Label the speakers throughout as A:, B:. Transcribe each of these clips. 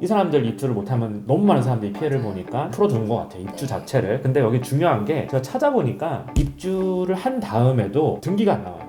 A: 이 사람들 입주를 못하면 너무 많은 사람들이 피해를 보니까 풀어주는 것 같아요. 입주 자체를. 근데 여기 중요한 게 제가 찾아보니까 입주를 한 다음에도 등기가 안 나와요.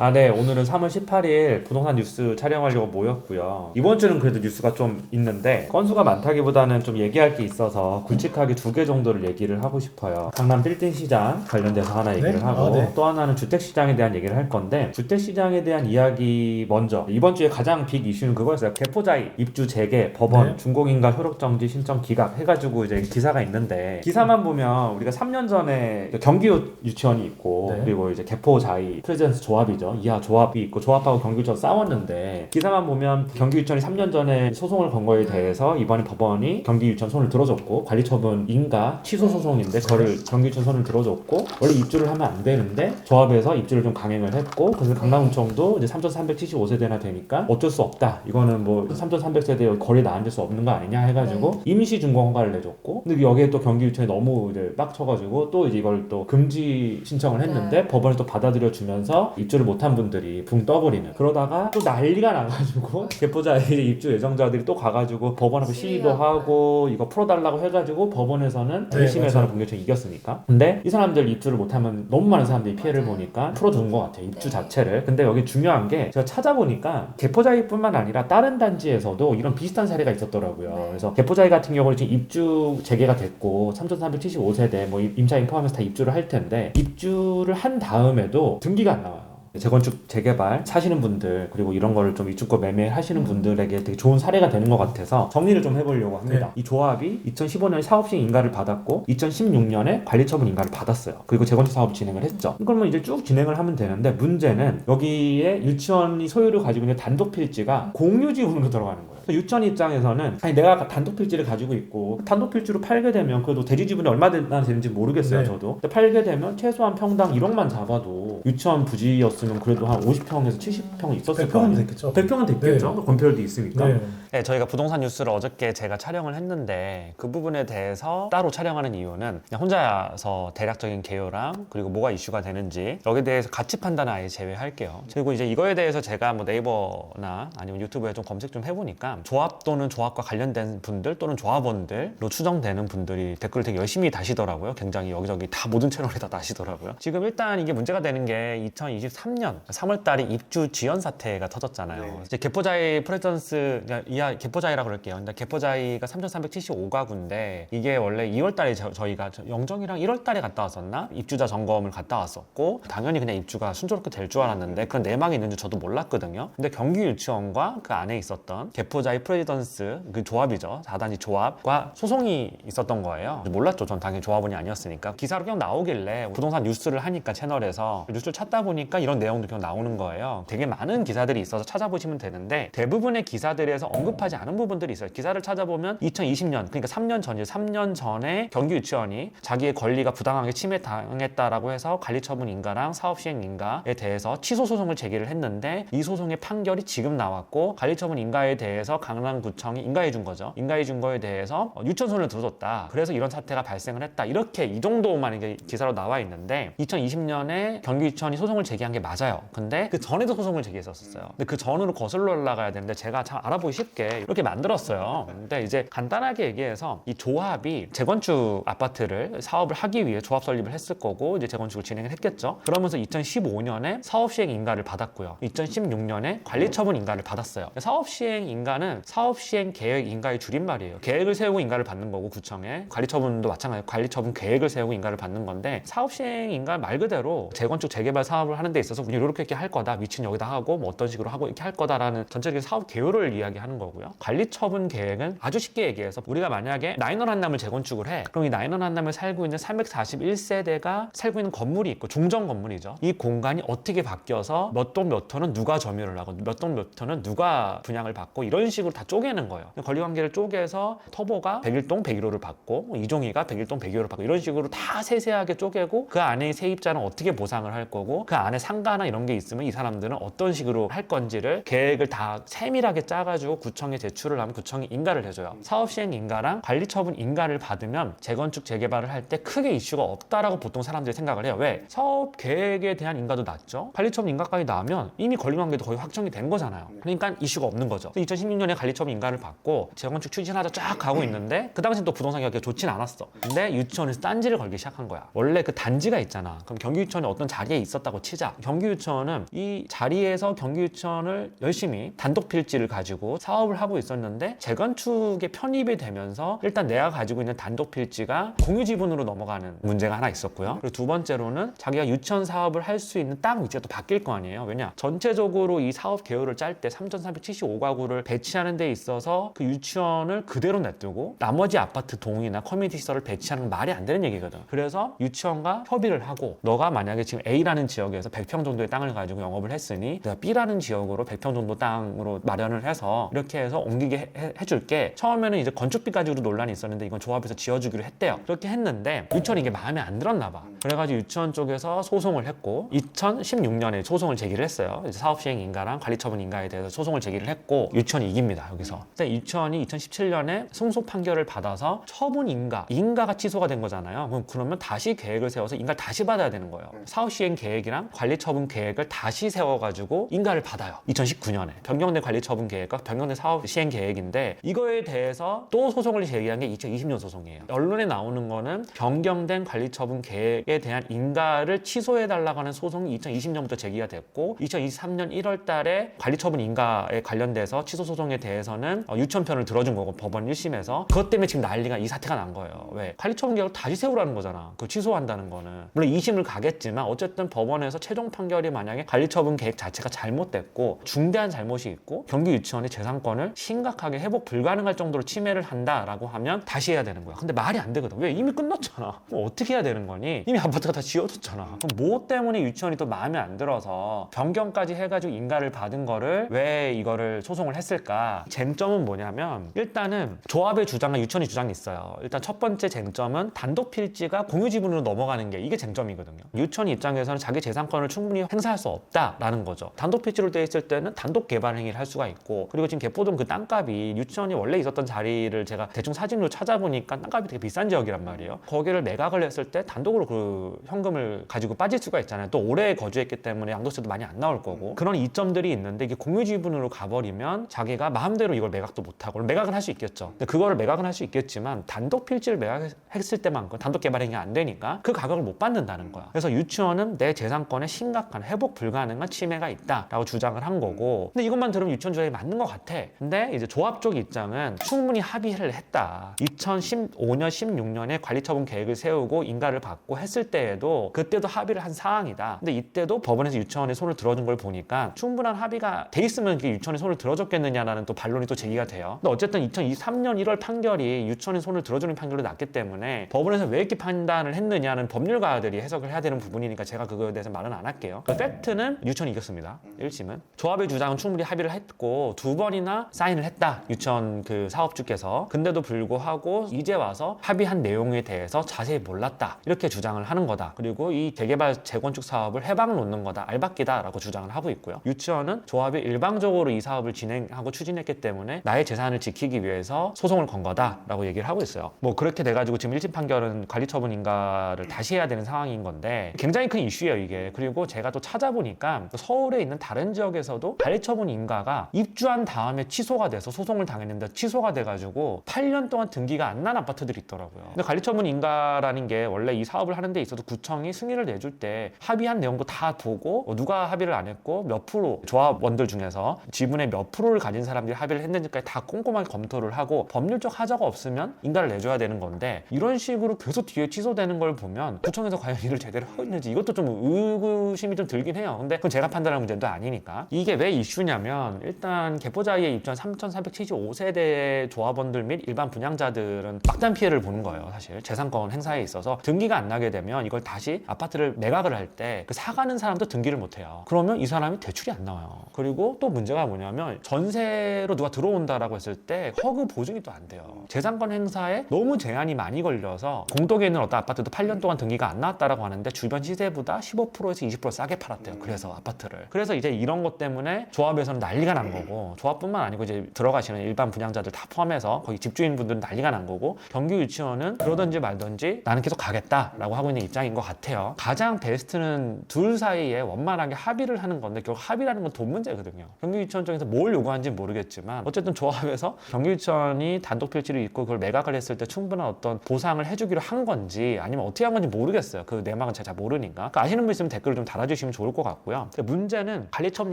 A: 아, 네. 오늘은 3월 18일 부동산 뉴스 촬영하려고 모였고요. 이번 주는 그래도 뉴스가 좀 있는데 건수가 많다기보다는 좀 얘기할 게 있어서 굵직하게 두 개 정도를 얘기를 하고 싶어요. 강남 빌딩 시장 관련돼서 하나 얘기를
B: 네?
A: 하고
B: 아, 네.
A: 또 하나는 주택 시장에 대한 얘기를 할 건데 주택 시장에 대한 이야기 먼저 이번 주에 가장 빅 이슈는 그거였어요. 개포자이 입주 재개 법원
B: 네.
A: 준공인가 효력 정지 신청 기각 해가지고 이제 기사가 있는데 기사만 보면 우리가 3년 전에 경기 유치원이 있고
B: 네.
A: 그리고 이제 개포자이 프레젠스 조합이죠. 이하 조합이 있고 조합하고 경기유치원 싸웠는데 기사만 보면 경기유치원이 3년 전에 소송을 건 거에 대해서 이번에 법원이 경기유치원 손을 들어줬고 관리처분 인가 취소 소송인데 그거를 경기유치원 손을 들어줬고 원래 입주를 하면 안 되는데 조합에서 입주를 좀 강행을 했고 그래서 강남구청도 이제 3,375세대나 되니까 어쩔 수 없다. 이거는 뭐 3,300세대 거리 나앉을 수 없는 거 아니냐 해가지고 임시 준공 허가를 내줬고 근데 여기에 또 경기유치원이 너무 이제 빡쳐가지고 또 이제 이걸 또 금지 신청을 했는데 법원이 또 받아들여 주면서 입주를 못한 분들이 붕 떠버리는. 그러다가 또 난리가 나가지고 개포자의 입주 예정자들이 또 가가지고 법원 앞에 시위도 하고 이거 풀어달라고 해가지고 법원에서는
B: 네,
A: 1심에서는
B: 맞아요.
A: 공개청 이겼으니까. 근데 이 사람들 입주를 못하면 너무 많은 사람들이 피해를 보니까 풀어주는 것 같아요 입주 자체를. 근데 여기 중요한 게 제가 찾아보니까 개포자이뿐만 아니라 다른 단지에서도 이런 비슷한 사례가 있었더라고요. 그래서 개포자이 같은 경우는 지금 입주 재개가 됐고 3,375세대 뭐 임차인 포함해서 다 입주를 할 텐데 입주를 한 다음에도 등기가 안 나와요 재건축 재개발 사시는 분들 그리고 이런 거를 좀 입주권 매매하시는 분들에게 되게 좋은 사례가 되는 것 같아서 정리를 좀 해보려고 합니다. 이 조합이 2015년에 사업시행 인가를 받았고 2016년에 관리처분 인가를 받았어요. 그리고 재건축 사업 진행을 했죠. 그러면 이제 쭉 진행을 하면 되는데 문제는 여기에 유치원이 소유를 가지고 있는 단독 필지가 공유지분으로 들어가는 거예요. 그래서 유치원 입장에서는 아니 내가 단독 필지를 가지고 있고 단독 필지로 팔게 되면 그래도 대지 지분이 얼마나 되는지 모르겠어요
B: 네.
A: 저도 근데 팔게 되면 최소한 평당 1억만 잡아도 유치원 부지였으면 그래도 한 50평에서 70평 있었을 거
B: 100평은
A: 아니에요
B: 됐겠죠.
A: 100평은 됐겠죠 건폐율도 있으니까
B: 네.
C: 네, 저희가 부동산 뉴스를 어저께 제가 촬영을 했는데 그 부분에 대해서 따로 촬영하는 이유는 그냥 혼자서 대략적인 개요랑 그리고 뭐가 이슈가 되는지 여기에 대해서 가치 판단을 아예 제외할게요. 그리고 이제 이거에 대해서 제가 뭐 네이버나 아니면 유튜브에 좀 검색 좀 해보니까 조합 또는 조합과 관련된 분들 또는 조합원들로 추정되는 분들이 댓글을 되게 열심히 다시더라고요. 굉장히 여기저기 다 모든 채널에 다 다시더라고요. 지금 일단 이게 문제가 되는 게 2023년 3월달에 입주 지연 사태가 터졌잖아요. 이제 개포자이 프레전스 그러니까 이하 개포자이라 그럴게요. 근데 개포자이가 3,375가구인데 이게 원래 2월달에 저희가 저- 영정이랑 1월달에 갔다 왔었나 입주자 점검을 갔다 왔었고 당연히 그냥 입주가 순조롭게 될 줄 알았는데 그런 내막이 있는 줄 저도 몰랐거든요. 근데 경기 유치원과 그 안에 있었던 개포자 이 프레지던스 그 조합이죠. 4단지 조합과 소송이 있었던 거예요. 몰랐죠. 전 당연히 조합원이 아니었으니까 기사로 그냥 나오길래 부동산 뉴스를 하니까 채널에서 뉴스를 찾다 보니까 이런 내용도 그냥 나오는 거예요. 되게 많은 기사들이 있어서 찾아보시면 되는데 대부분의 기사들에서 언급하지 않은 부분들이 있어요. 기사를 찾아보면 2020년 그러니까 3년 전이 3년 전에 경기 유치원이 자기의 권리가 부당하게 침해당했다라고 해서 관리 처분 인가랑 사업 시행 인가에 대해서 취소 소송을 제기를 했는데 이 소송의 판결이 지금 나왔고 관리 처분 인가에 대해서 강남구청이 인가해 준 거죠. 인가해 준 거에 대해서 어, 유치원 손을 들어줬다. 그래서 이런 사태가 발생을 했다. 이렇게 이 정도만 이게 기사로 나와 있는데 2020년에 경기유치원이 소송을 제기한 게 맞아요. 근데 그 전에도 소송을 제기했었어요. 근데 그 전으로 거슬러 올라가야 되는데 제가 참 알아보기 쉽게 이렇게 만들었어요. 근데 이제 간단하게 얘기해서 이 조합이 재건축 아파트를 사업을 하기 위해 조합 설립을 했을 거고 이제 재건축을 진행을 했겠죠. 그러면서 2015년에 사업 시행 인가를 받았고요. 2016년에 관리 처분 인가를 받았어요. 사업 시행 인가는 사업 시행 계획 인가의 줄임말이에요. 계획을 세우고 인가를 받는 거고 구청에 관리 처분도 마찬가지로 관리 처분 계획을 세우고 인가를 받는 건데 사업 시행 인가 말 그대로 재건축 재개발 사업을 하는 데 있어서 우리 이렇게 이렇게 할 거다. 위치는 여기다 하고 뭐 어떤 식으로 하고 이렇게 할 거다라는 전체적인 사업 개요를 이야기하는 거고요. 관리 처분 계획은 아주 쉽게 얘기해서 우리가 만약에 나인원 한남을 재건축을 해. 그럼 이 나인원 한남을 살고 있는 341세대가 살고 있는 건물이 있고 중정 건물이죠. 이 공간이 어떻게 바뀌어서 몇 동몇 호는 누가 점유를 하고 몇 동몇 호는 누가 분양을 받고 이런 식으로 다 쪼개는 거예요. 권리 관계를 쪼개서 터보가 101동 101호를 받고 뭐 이종희가 101동 102호를 받고 이런 식으로 다 세세하게 쪼개고 그 안에 세입자는 어떻게 보상을 할 거고 그 안에 상가나 이런 게 있으면 이 사람들은 어떤 식으로 할 건지를 계획을 다 세밀하게 짜가지고 구청에 제출을 하면 구청이 인가를 해줘요. 사업 시행 인가랑 관리 처분 인가를 받으면 재건축 재개발을 할 때 크게 이슈가 없다라고 보통 사람들이 생각을 해요. 왜? 사업 계획에 대한 인가도 낮죠. 관리 처분 인가까지 나면 이미 권리 관계도 거의 확정이 된 거잖아요. 그러니까 이슈가 없는 거죠. 2016년 16년에 관리처분 인가를 받고 재건축 추진하자 쫙 가고 있는데 그 당시 또 부동산 가격이 좋진 않았어. 근데 유치원에서 딴지를 걸기 시작한 거야. 원래 그 단지가 있잖아. 그럼 경기유치원이 어떤 자리에 있었다고 치자. 경기유치원은 이 자리에서 경기유치원을 열심히 단독 필지를 가지고 사업을 하고 있었는데 재건축에 편입이 되면서 일단 내가 가지고 있는 단독 필지가 공유 지분으로 넘어가는 문제가 하나 있었고요. 그리고 두 번째로는 자기가 유치원 사업을 할 수 있는 땅 위치가 또 바뀔 거 아니에요. 왜냐? 전체적으로 이 사업 계획을 짤 때 3,375가구를 배치 하는 데 있어서 그 유치원을 그대로 냅두고 나머지 아파트 동이나 커뮤니티 시설을 배치하는 건 말이 안 되는 얘기거든. 그래서 유치원과 협의를 하고 너가 만약에 지금 A라는 지역에서 100평 정도의 땅을 가지고 영업을 했으니 내가 B라는 지역으로 100평 정도 땅으로 마련을 해서 이렇게 해서 옮기게 해, 해줄게. 처음에는 이제 건축비 가지고도 논란이 있었는데 이건 조합에서 지어주기로 했대요. 그렇게 했는데 유치원이 이게 마음에 안 들었나 봐. 그래가지고 유치원 쪽에서 소송을 했고 2016년에 소송을 제기를 했어요. 이제 사업 시행 인가랑 관리처분 인가에 대해서 소송을 제기를 했고 유치원이 이깁니다. 여기서. 근데 유치원이 2017년에 승소 판결을 받아서 처분 인가, 인가가 취소가 된 거잖아요. 그럼 그러면 다시 계획을 세워서 인가를 다시 받아야 되는 거예요. 사업 시행 계획이랑 관리 처분 계획을 다시 세워가지고 인가를 받아요. 2019년에 변경된 관리 처분 계획과 변경된 사업 시행 계획인데 이거에 대해서 또 소송을 제기한 게 2020년 소송이에요. 언론에 나오는 거는 변경된 관리 처분 계획에 대한 인가를 취소해달라고 하는 소송이 2020년부터 제기가 됐고 2023년 1월 달에 관리 처분 인가에 관련돼서 취소 소송 에 대해서는 어, 유치원 편을 들어준 거고 법원 1심에서 그것 때문에 지금 난리가 이 사태가 난 거예요. 왜? 관리처분 계획을 다시 세우라는 거잖아. 그 취소한다는 거는. 물론 2심을 가겠지만 어쨌든 법원에서 최종 판결이 만약에 관리처분 계획 자체가 잘못됐고 중대한 잘못이 있고 경기 유치원의 재산권을 심각하게 회복 불가능할 정도로 침해를 한다라고 하면 다시 해야 되는 거야. 근데 말이 안 되거든. 왜? 이미 끝났잖아. 그럼 어떻게 해야 되는 거니? 이미 아파트가 다 지어졌잖아. 그럼 뭐 때문에 유치원이 또 마음에 안 들어서 변경까지 해가지고 인가를 받은 거를 왜 이거를 소송을 했을까? 쟁점은 뭐냐면 일단은 조합의 주장과 유치원의 주장이 있어요. 일단 첫 번째 쟁점은 단독 필지가 공유 지분으로 넘어가는 게 이게 쟁점이거든요. 유치원 입장에서는 자기 재산권을 충분히 행사할 수 없다라는 거죠. 단독 필지로 돼 있을 때는 단독 개발 행위를 할 수가 있고 그리고 지금 개포동 그 땅값이 유치원이 원래 있었던 자리를 제가 대충 사진으로 찾아보니까 땅값이 되게 비싼 지역이란 말이에요. 거기를 매각을 했을 때 단독으로 그 현금을 가지고 빠질 수가 있잖아요. 또 오래 거주했기 때문에 양도세도 많이 안 나올 거고 그런 이점들이 있는데 이게 공유 지분으로 가버리면 자기가 마음대로 이걸 매각도 못하고 매각은 할 수 있겠죠. 근데 그거를 매각은 할 수 있겠지만 단독 필지를 매각했을 때만큼 단독 개발 행위 안 되니까 그 가격을 못 받는다는 거야. 그래서 유치원은 내 재산권에 심각한 회복 불가능한 침해가 있다라고 주장을 한 거고 근데 이것만 들으면 유치원 주장이 맞는 것 같아. 근데 이제 조합 쪽 입장은 충분히 합의를 했다. 2015년, 16년에 관리처분 계획을 세우고 인가를 받고 했을 때에도 그때도 합의를 한 사항이다. 근데 이때도 법원에서 유치원의 손을 들어준 걸 보니까 충분한 합의가 돼 있으면 이게 유치원의 손을 들어줬겠느냐라는 또 반론이 또 제기가 돼요. 근데 어쨌든 2023년 1월 판결이 유치원의 손을 들어주는 판결로 났기 때문에 법원에서 왜 이렇게 판단을 했느냐는 법률가들이 해석을 해야 되는 부분이니까 제가 그거에 대해서 말은 안 할게요. 그 팩트는 유치원이 이겼습니다. 1심은. 조합의 주장은 충분히 합의를 했고 두 번이나 사인을 했다. 유치원 그 사업주께서. 근데도 불구하고 이제 와서 합의한 내용에 대해서 자세히 몰랐다. 이렇게 주장을 하는 거다. 그리고 이 재개발 재건축 사업을 해방을 놓는 거다. 알박기다라고 주장을 하고 있고요. 유치원은 조합이 일방적으로 이 사업을 진행하고 추진했기 때문에 나의 재산을 지키기 위해서 소송을 건 거다라고 얘기를 하고 있어요. 뭐 그렇게 돼가지고 지금 1심 판결은 관리처분 인가를 다시 해야 되는 상황인 건데 굉장히 큰 이슈예요 이게. 그리고 제가 또 찾아보니까 서울에 있는 다른 지역에서도 관리처분 인가가 입주한 다음에 취소가 돼서 소송을 당했는데 취소가 돼가지고 8년 동안 등기가 안 난 아파트들이 있더라고요. 근데 관리처분 인가라는 게 원래 이 사업을 하는 데 있어서 구청이 승인을 내줄 때 합의한 내용도 다 보고 어, 누가 합의를 안 했고 몇 프로 조합원들 중에서 지분의 몇 프로를 가진 사람들이 합의를 했는지까지 다 꼼꼼하게 검토를 하고 법률적 하자가 없으면 인가를 내줘야 되는 건데 이런 식으로 계속 뒤에 취소되는 걸 보면 구청에서 과연 일을 제대로 하고 있는지 이것도 좀 의구심이 좀 들긴 해요. 근데 그건 제가 판단할 문제도 아니니까 이게 왜 이슈냐면 일단 개포자이에 입주한 3,475세대 조합원들 및 일반 분양자들은 막단 피해를 보는 거예요. 사실 재산권 행사에 있어서 등기가 안 나게 되면 이걸 다시 아파트를 매각을 할 때 그 사가는 사람도 등기를 못 해요. 그러면 이 사람이 대출이 안 나와요. 그리고 또 문제가 뭐냐면 전세 로 누가 들어온다라고 했을 때 허그 보증이 또 안 돼요. 재산권 행사에 너무 제한이 많이 걸려서 공덕에 있는 어떤 아파트도 8년 동안 등기가 안 나왔다라고 하는데 주변 시세보다 15%에서 20% 싸게 팔았대요. 그래서 아파트를. 그래서 이제 이런 것 때문에 조합에서는 난리가 난 거고 조합뿐만 아니고 이제 들어가시는 일반 분양자들 다 포함해서 거기 집주인분들은 난리가 난 거고 경기 유치원은 그러든지 말든지 나는 계속 가겠다라고 하고 있는 입장인 것 같아요. 가장 베스트는 둘 사이에 원만하게 합의를 하는 건데 결국 합의라는 건 돈 문제거든요. 경기 유치원 쪽에서 뭘 요구하는지 모르 모르겠지만 어쨌든 조합에서 경기유치원이 단독 필지를 있고 그걸 매각을 했을 때 충분한 어떤 보상을 해주기로 한 건지 아니면 어떻게 한 건지 모르겠어요. 그 내막은 제가 잘 모르니까. 그 아시는 분 있으면 댓글을 좀 달아주시면 좋을 것 같고요. 문제는 관리처분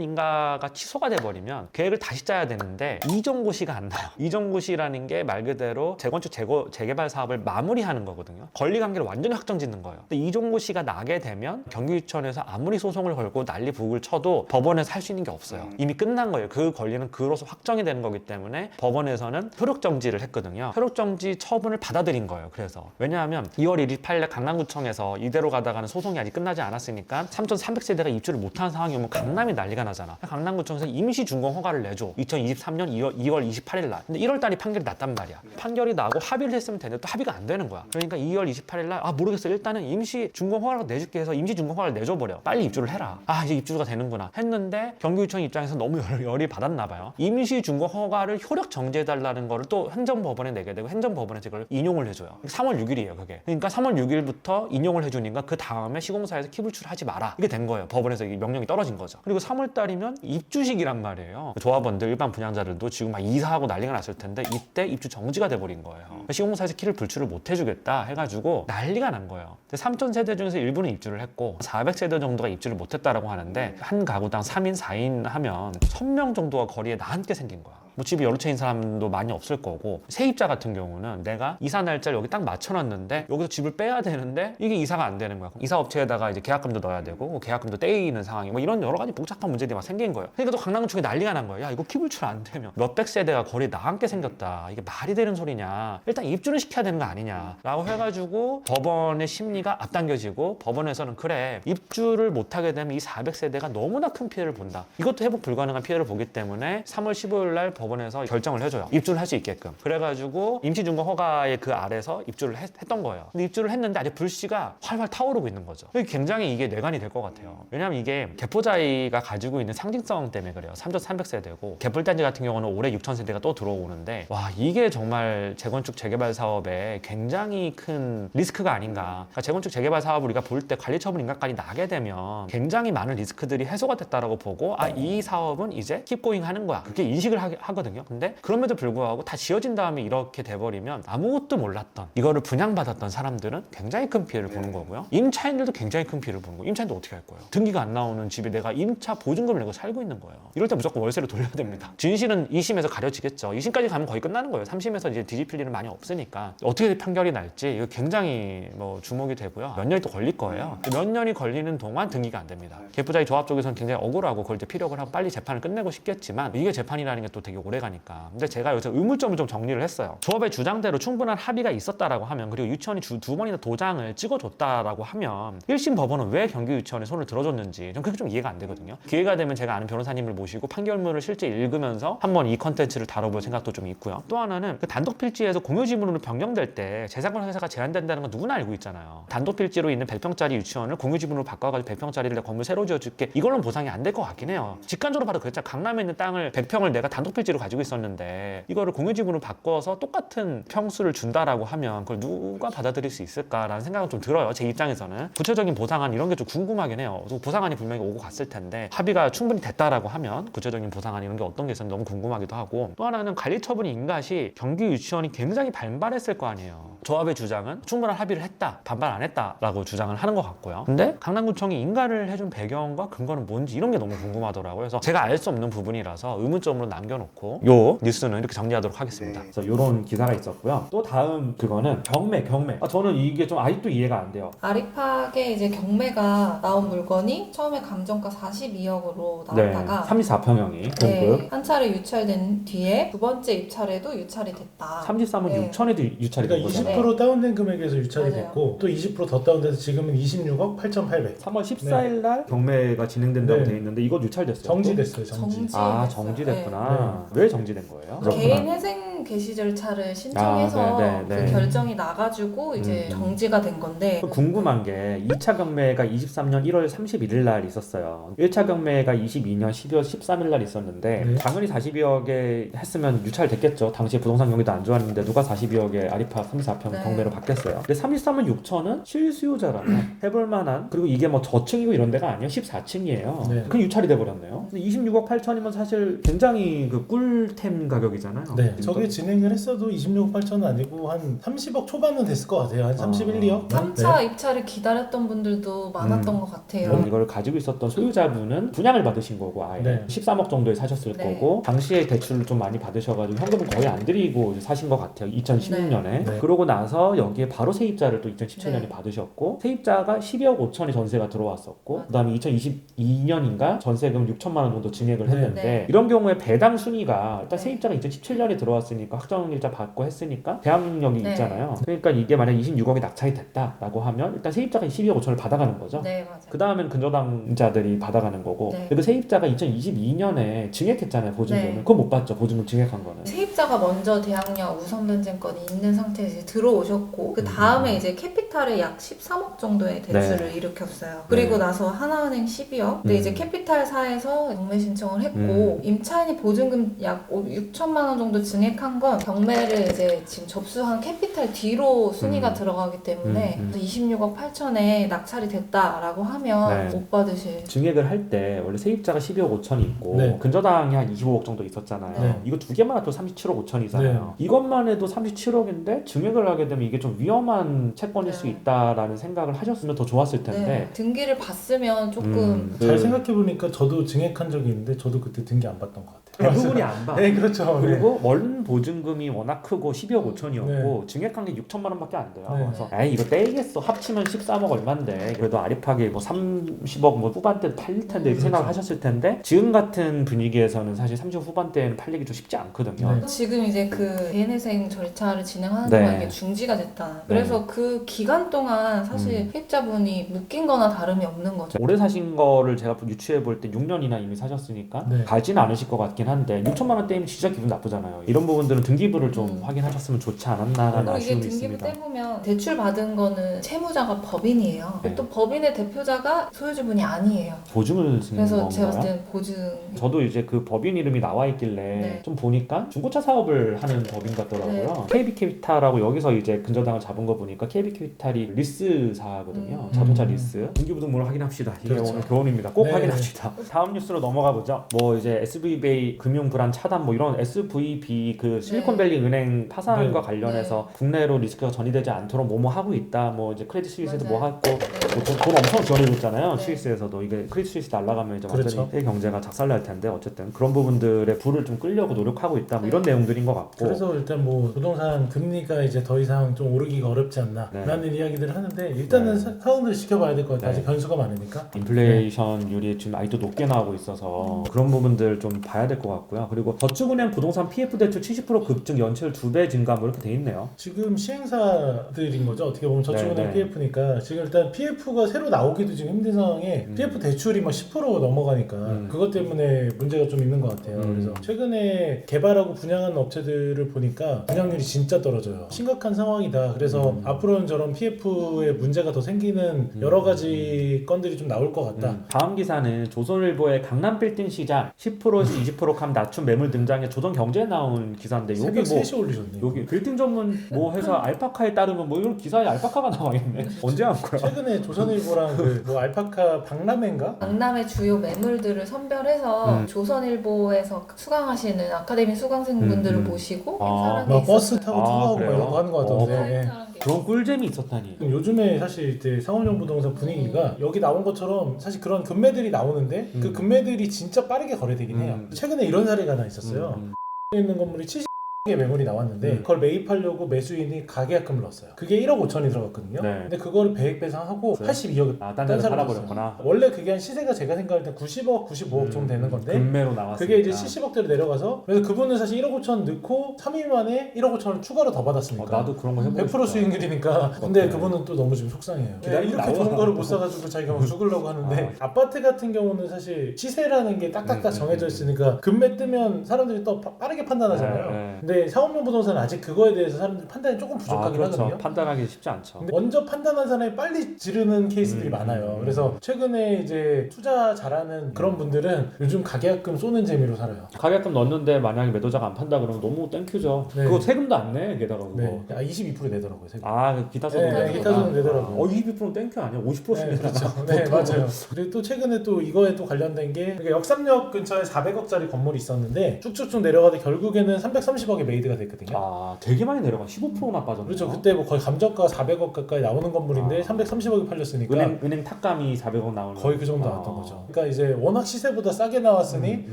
C: 인가가 취소가 돼버리면 계획을 다시 짜야 되는데 이종고시가 안 나요. 이종고시라는 게 말 그대로 재건축 재고, 재개발 사업을 마무리하는 거거든요. 권리관계를 완전히 확정짓는 거예요. 근데 이종고시가 나게 되면 경기유치원에서 아무리 소송을 걸고 난리 북을 쳐도 법원에서 할 수 있는 게 없어요. 이미 끝난 거예요. 그 권리는 그로서 확정이 되는 거기 때문에 법원에서는 효력 정지를 했거든요. 효력 정지 처분을 받아들인 거예요. 그래서 왜냐하면 2월 1일 8일 강남구청에서 이대로 가다가는 소송이 아직 끝나지 않았으니까 3,300세대가 입주를 못한 상황이면 강남이 난리가 나잖아. 강남구청에서 임시 준공 허가를 내줘. 2023년 2월, 2월 28일 날. 근데 1월 달이 판결이 났단 말이야. 판결이 나고 합의를 했으면 되는데 또 합의가 안 되는 거야. 그러니까 2월 28일 날 아 모르겠어. 일단은 임시 준공 허가를 내줄게 해서 임시 준공 허가를 내줘 버려. 빨리 입주를 해라. 아 이제 입주가 되는구나. 했는데 경기구청 입장에서 너무 열, 열이 받았나 봐요. 임시 준공 허가를 효력 정지해 달라는 거를 또 행정법원에 내게 되고 행정법원에서 이걸 인용을 해줘요. 3월 6일이에요, 그게. 그러니까 3월 6일부터 인용을 해주니까 그 다음에 시공사에서 키불출 하지 마라. 이게 된 거예요. 법원에서 이 명령이 떨어진 거죠. 그리고 3월 달이면 입주식이란 말이에요. 조합원들, 일반 분양자들도 지금 막 이사하고 난리가 났을 텐데 이때 입주 정지가 돼버린 거예요. 시공사에서 키를 불출을 못 해주겠다 해가지고 난리가 난 거예요. 3,000세대 중에서 일부는 입주를 했고 400세대 정도가 입주를 못했다라고 하는데 한 가구당 3인, 4인 하면 1000명 정도가 거리에 나 앉게 생긴 거야. 뭐 집이 여러 채인 사람도 많이 없을 거고 세입자 같은 경우는 내가 이사 날짜를 여기 딱 맞춰놨는데 여기서 집을 빼야 되는데 이게 이사가 안 되는 거야. 이사 업체에다가 이제 계약금도 넣어야 되고 뭐 계약금도 떼이는 상황이 뭐 이런 여러 가지 복잡한 문제들이 막 생긴 거예요. 그러니까 또 강남구청에 난리가 난 거야. 야 이거 키불출 안 되면 몇백 세대가 거리에 나앉게 생겼다. 이게 말이 되는 소리냐. 일단 입주는 시켜야 되는 거 아니냐 라고 해가지고 법원의 심리가 앞당겨지고 법원에서는 그래 입주를 못하게 되면 이 400세대가 너무나 큰 피해를 본다. 이것도 회복 불가능한 피해를 보기 때문에 3월 15일 날 법 원에서 결정을 해줘요. 입주를 할 수 있게끔. 그래가지고 임시준공 허가의 그 아래서 입주를 했, 던 거예요. 근데 입주를 했는데 아직 불씨가 활활 타오르고 있는 거죠. 굉장히 이게 뇌관이 될 것 같아요. 왜냐하면 이게 개포자이가 가지고 있는 상징성 때문에 그래요. 3,300세대고 개뿔단지 같은 경우는 올해 6,000세대가 또 들어오는데 와 이게 정말 재건축 재개발 사업에 굉장히 큰 리스크가 아닌가. 그러니까 재건축 재개발 사업을 우리가 볼 때 관리 처분 인가까지 나게 되면 굉장히 많은 리스크들이 해소가 됐다라고 보고 아 이 사업은 이제 킵고잉 하는 거야. 그렇게 인식을 하, 하 거든요. 근데 그럼에도 불구하고 다 지어진 다음에 이렇게 돼버리면 아무것도 몰랐던 이거를 분양받았던 사람들은 굉장히 큰 피해를 보는 거고요. 임차인들도 굉장히 큰 피해를 보는 거예요. 임차인도 어떻게 할 거예요? 등기가 안 나오는 집에 내가 임차 보증금을 내고 살고 있는 거예요. 이럴 때 무조건 월세를 돌려야 됩니다. 진실은 2심에서 가려지겠죠. 2심까지 가면 거의 끝나는 거예요. 3심에서 이제 뒤집힐 일은 많이 없으니까 어떻게 판결이 날지 이거 굉장히 뭐 주목이 되고요. 몇 년이 또 걸릴 거예요. 몇 년이 걸리는 동안 등기가 안 됩니다. 개부자의 조합 쪽에서는 굉장히 억울하고 그걸 이제 피력을 하고 빨리 재판을 끝내고 싶겠지만 이게 재판이라는 게 또 되게 오래 가니까. 근데 제가 여기서 의문점을 좀 정리를 했어요. 조합의 주장대로 충분한 합의가 있었다라고 하면 그리고 유치원이 주, 두 번이나 도장을 찍어줬다라고 하면 1심 법원은 왜 경기 유치원에 손을 들어줬는지 전 그게 좀 이해가 안 되거든요. 기회가 되면 제가 아는 변호사님을 모시고 판결문을 실제 읽으면서 한번 이 컨텐츠를 다뤄볼 생각도 좀 있고요. 또 하나는 그 단독 필지에서 공유 지분으로 변경될 때 재산권 회사가 제한된다는 건 누구나 알고 있잖아요. 단독 필지로 있는 100평짜리 유치원을 공유 지분으로 바꿔가지고 100평짜리를 내가 건물 새로 지어줄게. 이걸로는 보상이 안 될 것 같긴 해요. 직관적으로 봐도 그랬잖아. 강남에 있는 땅을 100평을 내가 단독 필지로 가지고 있었는데 이거를 공유 지분으로 바꿔서 똑같은 평수를 준다라고 하면 그걸 누가 받아들일 수 있을까라는 생각은 좀 들어요. 제 입장에서는 구체적인 보상안 이런 게 좀 궁금하긴 해요. 보상안이 분명히 오고 갔을 텐데 합의가 충분히 됐다라고 하면 구체적인 보상안 이런 게 어떤 게 있었는지 너무 궁금하기도 하고 또 하나는 관리처분 인가시 경기 유치원이 굉장히 반발했을 거 아니에요. 조합의 주장은 충분한 합의를 했다, 반발 안 했다라고 주장을 하는 것 같고요. 근데 강남구청이 인가를 해준 배경과 근거는 뭔지 이런 게 너무 궁금하더라고요. 그래서 제가 알 수 없는 부분이라서 의문점으로 남겨놓고 요 뉴스는 이렇게 정리하도록 하겠습니다.
A: 그래서 이런 기사가 있었고요. 또 다음 그거는 경매, 경매. 아, 저는 이게 좀 아직도 이해가 안 돼요.
B: 아리팍에 이제 경매가 나온 물건이 처음에 감정가 42억으로
A: 네,
B: 나왔다가
A: 34평형이
B: 네,
A: 공급.
B: 한 차례 유찰된 뒤에 두 번째 입찰에도 유찰이 됐다.
A: 33은
B: 네.
A: 6천에도 유찰이 된
D: 그러니까
A: 거잖아요.
D: 20% 다운된 금액에서 유찰이
B: 맞아요.
D: 됐고 또 20%더 다운돼서 지금은 26억 8,800
A: 3월 14일 날 경매가 진행된다고
D: 네.
A: 돼 있는데 이거 유찰됐어요.
D: 정지됐어요 정지.
B: 정지.
A: 아
B: 됐어요.
A: 정지됐구나. 왜 정지된 거예요?
B: 개인 회생 승인 개시 절차를 신청해서
C: 아, 네, 네,
B: 그
C: 네.
B: 결정이 나가지고 이제
C: 음.
B: 정지가 된 건데
C: 궁금한 게 2차 경매가 23년 1월 31일 날 있었어요. 1차 경매가 22년 12월 13일 날 있었는데
D: 네.
C: 당연히 42억에 했으면 유찰됐겠죠. 당시 부동산 경기도 안 좋았는데 누가 42억에 아리파 3, 4평
B: 네.
C: 경매로 받겠어요. 근데 33만 6천은 실수요자라면 해볼 만한 그리고 이게 뭐 저층이고 이런 데가 아니에요. 14층이에요.
D: 네.
C: 그 유찰이 돼버렸네요. 근데 26억 8천이면 사실 굉장히 그 꿀템 가격이잖아요.
D: 네, 저게 진행을 했어도 26억 8천은 아니고 한 30억 초반은 됐을 것 같아요. 한 31, 2억.
B: 3차 입찰을 기다렸던 분들도 많았던
C: 음.
B: 것 같아요.
C: 그럼 이걸 가지고 있었던 소유자분은 분양을 받으신 거고 아예
D: 네.
C: 13억 정도에 사셨을
B: 네.
C: 거고 당시에 대출을 좀 많이 받으셔가지고 현금은 거의 안 드리고 사신 것 같아요 2016년에
D: 네.
C: 그러고 나서 여기에 바로 세입자를 또 2017년에
B: 네.
C: 받으셨고 세입자가 12억 5천이 전세가 들어왔었고 그다음에 2022년인가 전세금 6천만 원 정도 증액을
D: 네.
C: 했는데
B: 네.
C: 이런 경우에 배당 순위가 일단
B: 네.
C: 세입자가 2017년에 들어왔으니까 확정일자 받고 했으니까 대항력이
B: 네.
C: 있잖아요 그러니까 이게 만약 26억이 낙찰이 됐다라고 하면 일단 세입자가 12억 5천을 받아가는 거죠
B: 네, 맞아요.
C: 그 다음엔 근저당자들이 받아가는 거고
B: 네.
C: 그 세입자가 2022년에 증액했잖아요 보증금을
B: 네.
C: 그거 못 받죠 보증금 증액한 거는
B: 세입자가 먼저 대항력 우선 변제권이 있는 상태에서 이제 들어오셨고 그 다음에
C: 음.
B: 이제 캐피탈에 약 13억 정도의 대출을 일으켰어요. 그리고
C: 네.
B: 나서 하나은행 12억. 근데
C: 음.
B: 이제 캐피탈사에서 경매 신청을 했고 임차인이 보증금 약 6천만 원 정도 증액한 건 경매를 이제 지금 접수한 캐피탈 뒤로 순위가
C: 음.
B: 들어가기 때문에
C: 음, 음.
B: 26억 8천에 낙찰이 됐다라고 하면
C: 네.
B: 못 받으실.
C: 증액을 할 때 원래 세입자가 12억 5천이 있고
D: 네.
C: 근저당이 한 25억 정도 있었잖아요
B: 네.
C: 이거 두 개만 해도 37억 5천이잖아요 이것만 해도 37억인데 증액을 하게 되면 이게 좀 위험한 채권일
B: 네.
C: 수 있다라는 생각을 하셨으면 더 좋았을 텐데
B: 네. 등기를 봤으면 조금
C: 음, 잘그
D: 생각해 보니까 저도 증액한 적이 있는데 저도 그때 등기 안 받던 것 같아요.
C: 대부분이 안 봐.
D: 네, 그렇죠.
C: 그리고 원 보증금이 워낙 크고 12억 5천이었고
D: 네.
C: 증액한 게 6천만 원밖에 안 돼요.
D: 네.
C: 그래서 에이 이거 떼이겠어. 합치면 13억 얼마인데 그래도 아리팍이 뭐 30억 뭐 후반대 팔릴 텐데 이렇게 생각을
D: 그렇죠.
C: 하셨을 텐데 지금 같은 분위기에서는 사실 30억 후반대에는 팔리기 좀 쉽지 않거든요.
D: 네.
B: 지금 이제 그 대인회생 절차를 진행하는
C: 네.
B: 동안 이게 중지가 됐다. 그래서 그 기간 동안 사실
C: 음.
B: 세입자분이 묶인 거나 다름이 없는 거죠.
C: 오래 사신 거를 제가 유추해 볼 때 6년이나 이미 사셨으니까
D: 네.
C: 가지는 않으실 것 같긴 한데 6천만 원대면 진짜 기분 나쁘잖아요. 이런 부분들은 등기부를 좀
B: 음.
C: 확인하셨으면 좋지 않았나라는
B: 그리고 이게
C: 아쉬움이
B: 등기부
C: 있습니다.
B: 떼보면 대출 받은 거는 채무자가 법인이에요.
C: 네.
B: 또 법인의 대표자가 소유주분이 아니에요.
C: 보증을 쓰는
B: 그래서 제가
C: 건가요?
B: 봤을 때는 보증
C: 저도 이제 그 법인 이름이 나와 있길래
B: 네.
C: 좀 보니까 중고차 사업을 하는 법인 같더라고요. KB 캐피탈하고 여기서 이제 근저당을 잡은 거 보니까 KB 캐피탈이 리스사거든요.
B: 음.
C: 자동차
D: 음.
C: 리스. 등기부 등본을 확인합시다. 이게
D: 그렇죠.
C: 오늘 교훈입니다. 꼭
D: 네.
C: 확인합시다. 다음 뉴스로 넘어가 보죠. 뭐 이제 SVB 금융 불안 차단 뭐 이런 SVB 그 실리콘밸리 은행 파산과
D: 네.
C: 관련해서 국내로 리스크가 전이되지 않도록 뭐뭐 하고 있다. 뭐 이제 크레딧 스위스도 뭐. 하고
B: 네.
C: 뭐 돈, 돈 엄청 지원해줬잖아요.
B: 네.
C: 스위스에서도 이게 크레딧 스위스 날라가면 이제 완전히
D: 그렇죠.
C: 경제가 작살날 텐데 어쨌든 그런 부분들의 불을 좀 끌려고 노력하고 있다. 뭐 이런 내용들인 것 같고.
D: 그래서 일단 뭐 부동산 금리가 이제 더 이상 좀 오르기가 어렵지
C: 네.
D: 않나라는 이야기들을 하는데 일단은
C: 네.
D: 사- 상황들 지켜봐야 될 것 같아요.
C: 네.
D: 아직 변수가 많으니까.
C: 인플레이션율이 지금 아직도 높게 나오고 있어서 그런 부분들 좀 봐야 될 것 같고요. 그리고 저축은행 부동산 PF 대출 70% 급증 연체율 2배 증가 뭐 이렇게 돼 있네요.
D: 지금 시행사들인 거죠. 어떻게 보면 저축은행
C: 네, 네.
D: PF니까 지금 일단 PF가 새로 나오기도 지금 힘든 상황에
C: 음.
D: PF 대출이 막 10% 넘어가니까
C: 음.
D: 그것 때문에 문제가 좀 있는 것 같아요.
C: 음.
D: 그래서 최근에 개발하고 분양하는 업체들을 보니까 분양률이 진짜 떨어져요. 심각한 상황이다. 그래서
C: 음.
D: 앞으로는 저런 PF에 문제가 더 생기는
C: 음.
D: 여러 가지 건들이 좀 나올 것 같다.
C: 음, 다음 기사는 조선일보의 강남 빌딩 시장 10%에서 20%값 낮춘 매물 등장에 조선 경제에 나온 기사인데 여기
D: 새벽
C: 뭐
D: 3시 올리셨네.
C: 여기 빌딩 전문 뭐 회사 알파카에 따르면 뭐 이런 기사에 알파카가 나와 있네. 언제 한 거야?
D: 최근에 조선일보랑 그 뭐 알파카 박람회인가?
B: 강남의 주요 매물들을 선별해서
C: 음.
B: 조선일보에서 수강하시는 아카데미 수강생분들을
C: 음, 음.
B: 모시고
C: 아.
B: 행사를
D: 막 버스. 타고
C: 아,
D: 투어하고 막? 이런 거 하는 것
C: 어,
D: 같던데. 예.
B: 타이트한 게
C: 그런 꿀잼이 있었다니.
D: 요즘에 사실 이제 상업용 부동산 분위기가 여기 나온 것처럼 사실 그런 금매들이 나오는데 그
C: 음.
D: 금매들이 진짜 빠르게 거래되긴 해요.
C: 음.
D: 최근에 이런 사례가 하나 있었어요.
C: 음,
D: 있는 건물이 70 개 매물이 나왔는데
C: 음.
D: 그걸 매입하려고 매수인이 가계약금을 넣었어요. 그게 1억 5천이 들어갔거든요.
C: 네.
D: 근데 그거를 배액 배상하고
C: 그래요?
D: 82억
C: 아, 딴 데로
D: 사람
C: 팔아버렸구나.
D: 원래 그게 한 시세가 제가 생각할 때 90억, 95억
C: 음,
D: 정도 되는 건데
C: 금매로 나왔으니까.
D: 그게 이제 70억대로 내려가서 그래서 그분은 사실 1억 5천 넣고 3일 만에 1억 5천을 추가로 더
C: 어,
D: 받았으니까
C: 나도 그런 거 해보고
D: 100%
C: 싶다.
D: 수익률이니까 근데? 그분은 또 너무 지금 속상해요
C: 기다리면
D: 이렇게
C: 나오나?
D: 좋은 거를 못 사가지고 자기가 막 죽으려고 하는데 아. 파트 같은 경우는 사실 시세라는 게 딱딱딱
C: 음,
D: 정해져
C: 음,
D: 있으니까 금매 뜨면 사람들이 또 빠- 빠르게 판단하잖아요
C: 네, 네.
D: 근데 근데 사업용 부동산은 아직 그거에 대해서 사람들이 판단이 조금
C: 아,
D: 부족하긴
C: 그렇죠.
D: 하거든요.
C: 판단하기 쉽지 않죠.
D: 근데 먼저 판단한 사람이 빨리 지르는 케이스들이
C: 음,
D: 많아요.
C: 음.
D: 그래서 최근에 이제 투자 잘하는 그런 분들은 요즘 가계약금 쏘는 재미로 살아요.
C: 가격금 넣었는데 만약에 매도자가 안 판다 그러면 너무 땡큐죠.
D: 네.
C: 그거 세금도 안 내, 게다가 그거.
D: 네. 아, 22% 내더라고요. 세금.
C: 아, 그 기타 소득.
D: 네,
B: 네,
D: 기타 소득 내더라고요.
C: 어, 22%는 땡큐 아니야? 50%씩
D: 네. 그렇죠. 네, 맞아요. 그리고 또 최근에 또 이거에 또 관련된 게 그러니까 역삼역 근처에 400억짜리 건물이 있었는데 쭉쭉쭉 내려가다 결국에는 330억에 메이드가 됐거든요.
C: 아, 되게 많이 내려가. 15%나 빠졌네.
D: 그렇죠. 그때 뭐 거의 감정가 400억 가까이 나오는 건물인데
C: 아.
D: 330억이 팔렸으니까
C: 은행 은행 탁감이 400억 나오는
D: 거의 그 정도
C: 아.
D: 나왔던 거죠. 그러니까 이제 워낙 시세보다 싸게 나왔으니
C: 음,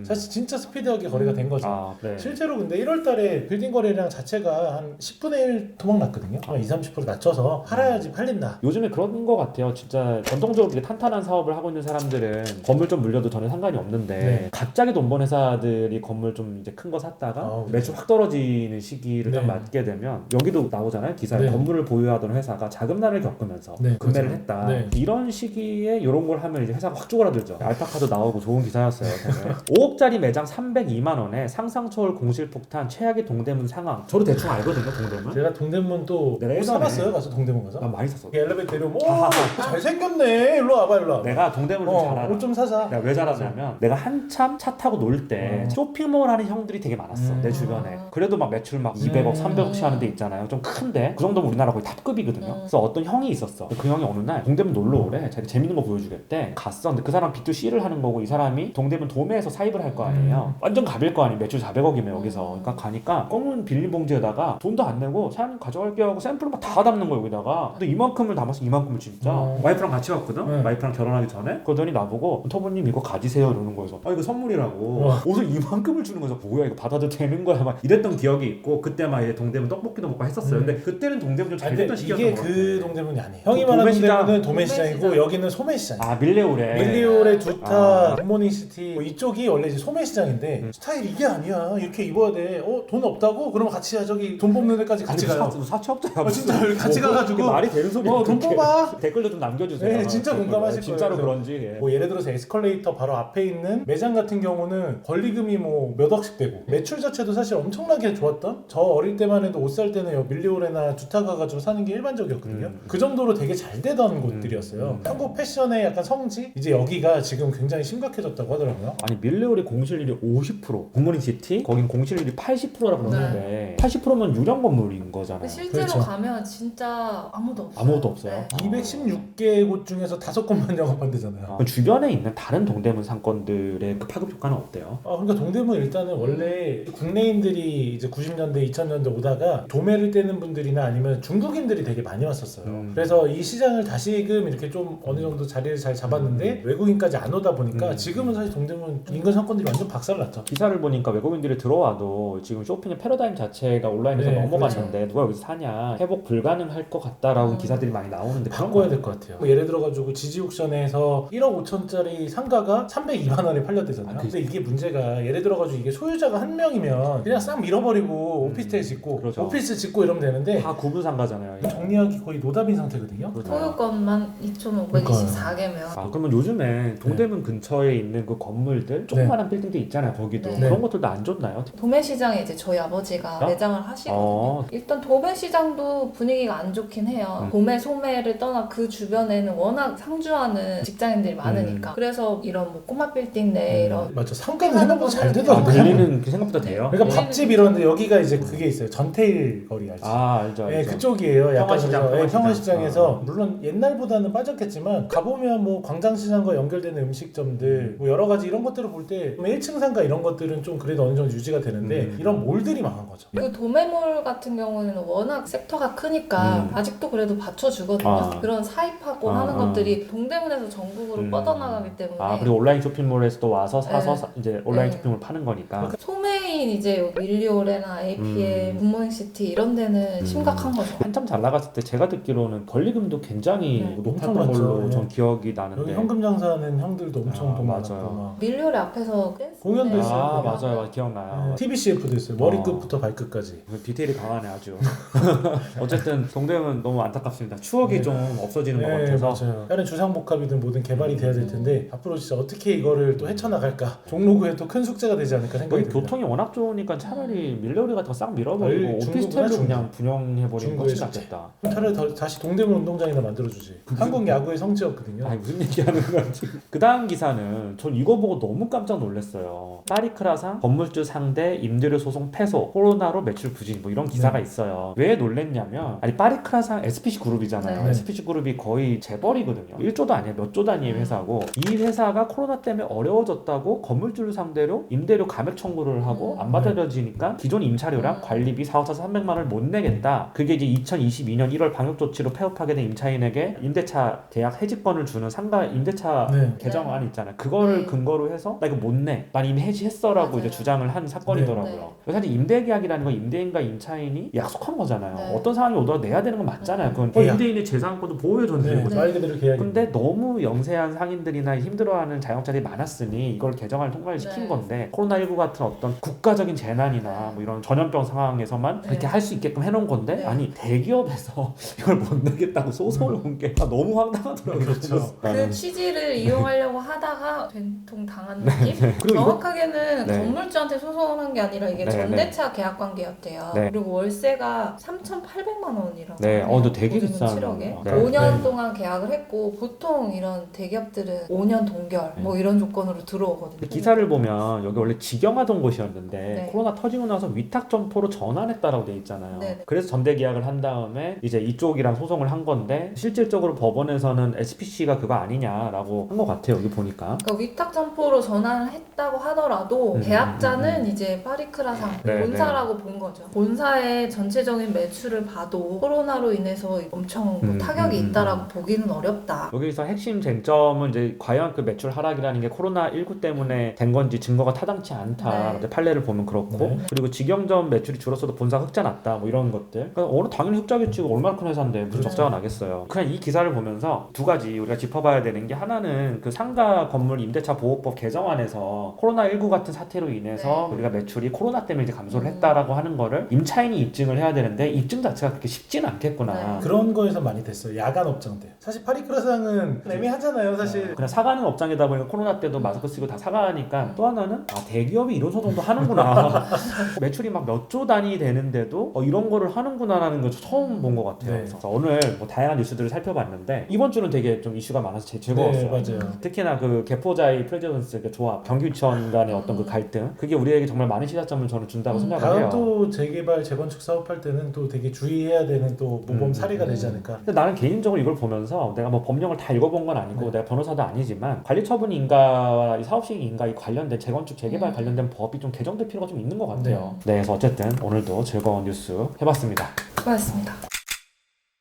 C: 음.
D: 사실 진짜 스피드하게 거래가 된 거죠.
C: 아, 네.
D: 실제로 근데 1월 달에 빌딩 거래량 자체가 한 10분의 1 토막 났거든요. 한 20, 30% 낮춰서 팔아야지 팔린다.
C: 요즘에 그런 거 같아요. 진짜 전통적으로 이렇게 탄탄한 사업을 하고 있는 사람들은 건물 좀 물려도 전혀 상관이 없는데
D: 네.
C: 갑자기 돈 번 회사들이 건물 좀 이제 큰 거 샀다가
D: 아우,
C: 매출 확 떨어지 는 시기를 딱
D: 네.
C: 맞게 되면 여기도 나오잖아요. 기사에
D: 네.
C: 건물을 보유하던 회사가 자금난을 겪으면서
D: 네, 그렇죠.
C: 했다.
D: 네.
C: 이런 시기에 이런 걸 하면 이제 회사가 확 쪼그라들죠. 알파카도 나오고 좋은 기사였어요. 되게. 5억짜리 매장 302만 원에 상상 초월 공실 폭탄 최악의 동대문 상황. 저도 대충 알거든요. 동대문.
D: 제가 동대문 또
C: 내가
D: 옷
C: 예전에
D: 사봤어요. 가서 동대문 가서.
C: 난 많이 샀어.
D: 엘리베이터 내려오면 오
C: 아하하.
D: 잘생겼네. 일로 와봐 일로 와봐.
C: 내가 동대문을 좀 잘 알아.
D: 옷좀 사자.
C: 내가 왜 잘하냐면 내가 한참 차 타고 놀때
D: 음.
C: 쇼핑몰 하는 형들이 되게 많았어
D: 음.
C: 내 주변에 그래 도 막 매출 막 200억
D: 음.
C: 300억씩 하는 데 있잖아요. 좀 큰데 그 정도면 우리나라 거의 탑급이거든요.
B: 음.
C: 그래서 어떤 형이 있었어. 그 형이 어느 날 동대문 놀러 오래 자기 재밌는 거 보여주겠대. 갔어 근데 그 사람 B2C를 하는 거고 이 사람이 동대문 도매에서 사입을 할 거 아니에요. 완전 갑일 거 아니에요. 매출 400억이면 여기서. 그러니까 가니까 검은 빌린 봉지에다가 돈도 안 내고 사장님 가져갈게요 하고 샘플을 막 다 담는 거야 여기다가. 근데 이만큼을 담았어 이만큼을 진짜.
D: 어.
C: 와이프랑 같이 갔거든?
D: 네.
C: 와이프랑 결혼하기 전에? 그러더니 나보고 터보님 이거 가지세요. 이러는 거여서. 아 이거 선물이라고.
D: 와.
C: 옷을 이만큼을 주는 거여서 뭐야 이거 받아도 되는 거야. 막 이랬던 기억이 있고 그때 막 이제 동대문 떡볶이도 먹고 했었어요
D: 음.
C: 근데 그때는 동대문 좀 잘 됐던 시기였던
D: 이게 것그
C: 같아
D: 동대문이 아니에요. 형이
C: 그
D: 말하는
C: 도매시장.
D: 동대문은 도매시장이고
B: 도매시장.
D: 여기는 소매시장.
C: 아 밀레오래
D: 두타,
C: 아.
D: 굿모닝시티 뭐 이쪽이 원래 이제 소매시장인데
C: 음.
D: 스타일 이게 아니야. 이렇게 입어야 돼. 어 돈 없다고? 그러면 같이 가 저기 돈 뽑는 데까지 같이 가요.
C: 사, 사채업자야
D: 아, 진짜 여기 같이 가가지고
C: 말이 되는 소리야
D: 어, 돈
C: 그렇게.
D: 뽑아.
C: 댓글도 좀 남겨주세요
D: 네, 진짜
C: 댓글.
D: 공감하실
C: 진짜로
D: 거예요.
C: 그런지 예.
D: 뭐 예를 들어서 에스컬레이터 바로 앞에 있는 매장 같은 경우는 권리금이 뭐 몇 억씩 되고 매출 자체도 사실 엄청나게 좋았던 저 어릴 때만 해도 옷살 때는 여기 밀리오레나 두타 가 가지고 사는 게 일반적이었거든요
C: 음.
D: 그 정도로 되게 잘 되던 곳들이었어요
C: 음.
D: 한국 패션의 약간 성지 이제 여기가 지금 굉장히 심각해졌다고 하더라고요
C: 아니 밀레오리 공실률이 50% 굿모닝 시티 거긴 공실률이 80%라고 그러는데 80%면 유령 건물인 거잖아요
B: 실제로
D: 그렇죠.
B: 가면 진짜 아무도 없어요.
C: 아무것도 없어요?
B: 네.
D: 216개 곳 중에서 다섯 곳만 영업한대잖아요
C: 그럼 주변에 있는 다른 동대문 상권들의 그 파급 효과는 어때요?
D: 아, 그러니까 동대문 일단은 원래 국내인들이 이제 90년대, 2000년대 오다가 도매를 떼는 분들이나 아니면 중국인들이 되게 많이 왔었어요.
C: 음.
D: 그래서 이 시장을 다시금 이렇게 좀 어느 정도 자리를 잘 잡았는데 외국인까지 안 오다 보니까
C: 음.
D: 지금은 사실 동대문 인근 상권들이 완전 박살났죠.
C: 기사를 보니까 외국인들이 들어와도 지금 쇼핑의 패러다임 자체가 온라인에서
D: 네,
C: 넘어갔는데 누가 여기서 사냐 회복 불가능할 것 같다라고
B: 음.
C: 기사들이 많이 나오는데
D: 바꿔야 거될것 같아요. 뭐 예를 들어가지고 지지 옥션에서 1억 5천짜리 상가가 302만 원에 팔렸대잖아요.
C: 아, 그-
D: 근데 이게 문제가 예를 들어가지고 이게 소유자가 한 명이면 그냥 싹 밀어 버리고 오피스텔 짓고
C: 그렇죠.
D: 오피스 짓고 이러면 되는데
C: 다 구분 상가잖아요.
D: 정리하기 거의 노답인 상태거든요.
B: 소유권만 2,524개면
C: 아 그러면 요즘에 동대문 근처에 있는 그 건물들 조그마한 빌딩들 있잖아요 거기도
B: 네.
C: 그런 것들도 안 좋나요?
B: 도매시장에 이제 저희 아버지가
C: 어?
B: 매장을 하시거든요.
C: 어.
B: 일단 도매시장도 분위기가 안 좋긴 해요.
C: 음.
B: 도매 소매를 떠나 그 주변에는 워낙 상주하는 직장인들이 많으니까. 그래서 이런 뭐 꼬마 빌딩 내 이런
D: 맞죠. 상가는 생각보다 잘
C: 아,
D: 되더라고요.
C: 밀리는 그 생각보다 돼요?
D: 그러니까 밥집 이런 데 여기가 이제 그게 있어요. 전태일 거리 알죠?
C: 아 알죠
D: 네,
C: 알죠.
D: 그쪽이에요. 약간
C: 평화시장,
D: 그래서, 네,
C: 평화시장.
D: 평화시장에서
C: 어.
D: 물론 옛날보다는 빠졌겠지만 가보면 뭐 광장시장과 연결되는 음식점들 뭐 여러 가지 이런 것들을 볼 때 1층 상가 이런 것들은 좀 그래도 어느 정도 유지가 되는데
C: 음.
D: 이런 몰들이 망한 거죠.
B: 그 도매몰 같은 경우는 워낙 섹터가 크니까
C: 음.
B: 아직도 그래도 받쳐주거든요.
C: 아.
B: 그런 사입하고
C: 아,
B: 하는
C: 아.
B: 것들이 동대문에서 전국으로
C: 음.
B: 뻗어나가기 때문에
C: 아 그리고 온라인 쇼핑몰에서도 와서 사서
B: 네.
C: 사- 이제 온라인
B: 네.
C: 쇼핑몰 파는 거니까
B: 소매인 이제 밀리 오레나 APM,
C: 음.
B: 굿모닝시티 이런 데는
C: 음.
B: 심각한 거죠.
C: 한참 잘 나갔을 때 제가 듣기로는 권리금도 굉장히
B: 네.
C: 높았던
D: 엄청
C: 걸로
D: 많죠.
C: 전 기억이
D: 여기
C: 나는데
D: 현금 장사하는 형들도 엄청
C: 아,
D: 돈
C: 맞아요.
D: 많았고 막
B: 밀리오레 앞에서 댄스
D: 공연도
B: 무대
D: 있어요.
C: 아 맞아요 맞아요 기억나요
D: TBCF도 있어요. 머리끝부터 발끝까지.
C: 그 디테일이 강하네 아주. 어쨌든 동대문은 너무 안타깝습니다. 추억이
D: 네.
C: 좀 없어지는 것
D: 네,
C: 같아서.
D: 맞아요. 다른 주상복합이든 뭐든 개발이 돼야 될 텐데 앞으로 진짜 어떻게 이거를 또 헤쳐나갈까? 종로구에 또 큰 숙제가 되지 않을까 생각이
C: 여기
D: 듭니다.
C: 교통이 워낙 좋으니까 차라리 밀레오리 같은 거싹 밀어버리고
D: 아니,
C: 오피스텔로
D: 중국이나
C: 그냥 훨씬
D: 숙제.
C: 낫겠다.
D: 차라리 더, 다시 동대문 운동장이나 만들어주지. 한국 야구의 성지였거든요.
C: 아니 무슨 얘기하는 거지? 그 다음 기사는 전 이거 보고 너무 깜짝 놀랐어요. 파리크라상 건물주 상대 임대료 소송 패소 코로나로 매출 부진 뭐 이런 기사가 있어요. 왜 놀랬냐면 아니 파리크라상 SPC 그룹이잖아요.
B: 네.
C: SPC 그룹이 거의 재벌이거든요. 1조도 아니에요. 몇 조 단위의 회사고 이 회사가 코로나 때문에 어려워졌다고 건물주를 상대로 임대료 감액 청구를 하고
B: 음.
C: 안 받아들여지니까 기존 임차료랑
B: 음.
C: 관리비 4억에서 300만 원을 못 내겠다. 그게 이제 2022년 1월 방역 조치로 폐업하게 된 임차인에게 임대차 계약 해지권을 주는 상가 임대차
D: 네.
C: 개정안 있잖아요. 그거를
B: 네.
C: 근거로 해서 나 이거 못 내. 난 이미 해지했어라고
B: 맞아요.
C: 이제 주장을 한 사건이더라고요.
B: 네.
C: 사실 임대 계약이라는 건 임대인과 임차인이 약속한 거잖아요.
B: 네.
C: 어떤 상황이 오더라도 내야 되는 건 맞잖아요. 그건
D: 계약.
C: 임대인의 재산권도 보호해 줬는
D: 네,
C: 거죠.
D: 말 그대로 계약이.
C: 근데 너무 영세한 상인들이나 힘들어하는 자영업자들이 많았으니 이걸 개정안을 통과를 시킨
B: 네.
C: 건데 코로나19 같은 어떤 국가적인 재난이나 뭐 이런 전염병 상황에서만
B: 네.
C: 그렇게 할 수 있게끔 해놓은 건데
B: 네.
C: 아니 대기업에서 이걸 못 내겠다고 소송을 온게 너무 황당하더라고요.
D: 그렇죠.
B: 그 취지를 이용하려고 하다가 된통 당한 느낌?
C: 네. 그리고 이거
B: 정확하게는
C: 네.
B: 건물주한테 소송한 게 아니라 이게
C: 네,
B: 전대차 계약 관계였대요.
C: 네.
B: 그리고 월세가 3,800만 원이라고.
C: 네. 어, 근데 되게 비싸네요.
B: 7억에.
C: 네.
B: 5년
D: 네.
B: 동안 계약을 했고 보통 이런 대기업들은 5년 동결 뭐 이런 조건으로 들어오거든요.
C: 근데 기사를 보면 여기 원래 직영하던 곳이었는데
B: 네.
C: 코로나 터지고 나서 위탁 점포로 전환했다라고 돼 있잖아요.
B: 네네.
C: 그래서 전대 계약을 한 다음에 이제 이쪽이랑 소송을 한 건데 실질적으로 법원에서는 SPC가 그거 아니냐라고 한 것 같아요. 여기 보니까.
B: 그러니까 위탁 점포로 전환을 했다고 하더라도
C: 음,
B: 계약자는
C: 음,
B: 이제 파리크라상
C: 네,
B: 본사라고 본 거죠. 본사의 전체적인 매출을 봐도 코로나로 인해서 엄청 뭐
C: 음,
B: 타격이
C: 음, 음,
B: 있다라고 보기는 어렵다.
C: 여기서 핵심 쟁점은 이제 과연 그 매출 하락이라는 게 코로나 19 때문에 된 건지 증거가 타당치 않다.
B: 네.
C: 판례를 보면 그렇고
D: 네.
C: 그리고 직영점 매출이 줄었어도 본사 흑자 났다. 뭐 이런 것들. 그러니까 어느 당연히 흑자겠지. 이거 얼마나 큰 회사인데 무슨
B: 그렇죠.
C: 적자가 나겠어요. 그냥 이 기사를 보면서 두 가지 우리가 짚어봐야 되는 게 하나는 그 상가 건물 임대차 보호법 개정안에서 코로나 19 같은 사태로 인해서
B: 네.
C: 우리가 매출이 코로나 때문에 이제 감소를
B: 음.
C: 했다라고 하는 거를 임차인이 입증을 해야 되는데 입증 자체가 그렇게 쉽지는 않겠구나.
B: 네.
D: 그런 거에서 많이 됐어요. 야간 업장들. 사실 파리크라상은 애매하잖아요, 사실.
C: 그냥 사가는 업장이다 보니까 코로나 때도 마스크 쓰고 다 사가니까 또 하나는 아 대기업이 이런 소송도 하는구나 매출이 막 몇 조 단위 되는데도 어, 이런 거를 하는구나라는 걸 처음 본 것 같아요
D: 네.
C: 그래서 오늘 뭐 다양한 뉴스들을 살펴봤는데 이번 주는 되게 좀 이슈가 많아서 제 즐거웠어요
D: 네, 맞아요.
C: 특히나 그 개포자의 프레지던스 그 조합 경규청 간의 어떤 그 갈등 그게 우리에게 정말 많은 시사점을 저는 준다고
B: 음,
C: 생각을
D: 다음
C: 해요
D: 또 재개발, 재건축 사업할 때는 또 되게 주의해야 되는 또 모범
C: 음,
D: 사례가
B: 음.
D: 되지 않을까.
C: 근데 나는 개인적으로 이걸 보면서 내가 뭐 법령을 다 읽어본 건 아니고
D: 네.
C: 내가 변호사도 아니지만 관리처분 인가와 이 사업시행 인가에 관련된 재건축 재개발
B: 음.
C: 관련된 법이 좀 개정될 필요가 좀 있는 것 같아요. 네, 그래서 어쨌든 오늘도 즐거운 뉴스 해봤습니다.
B: 수고하셨습니다.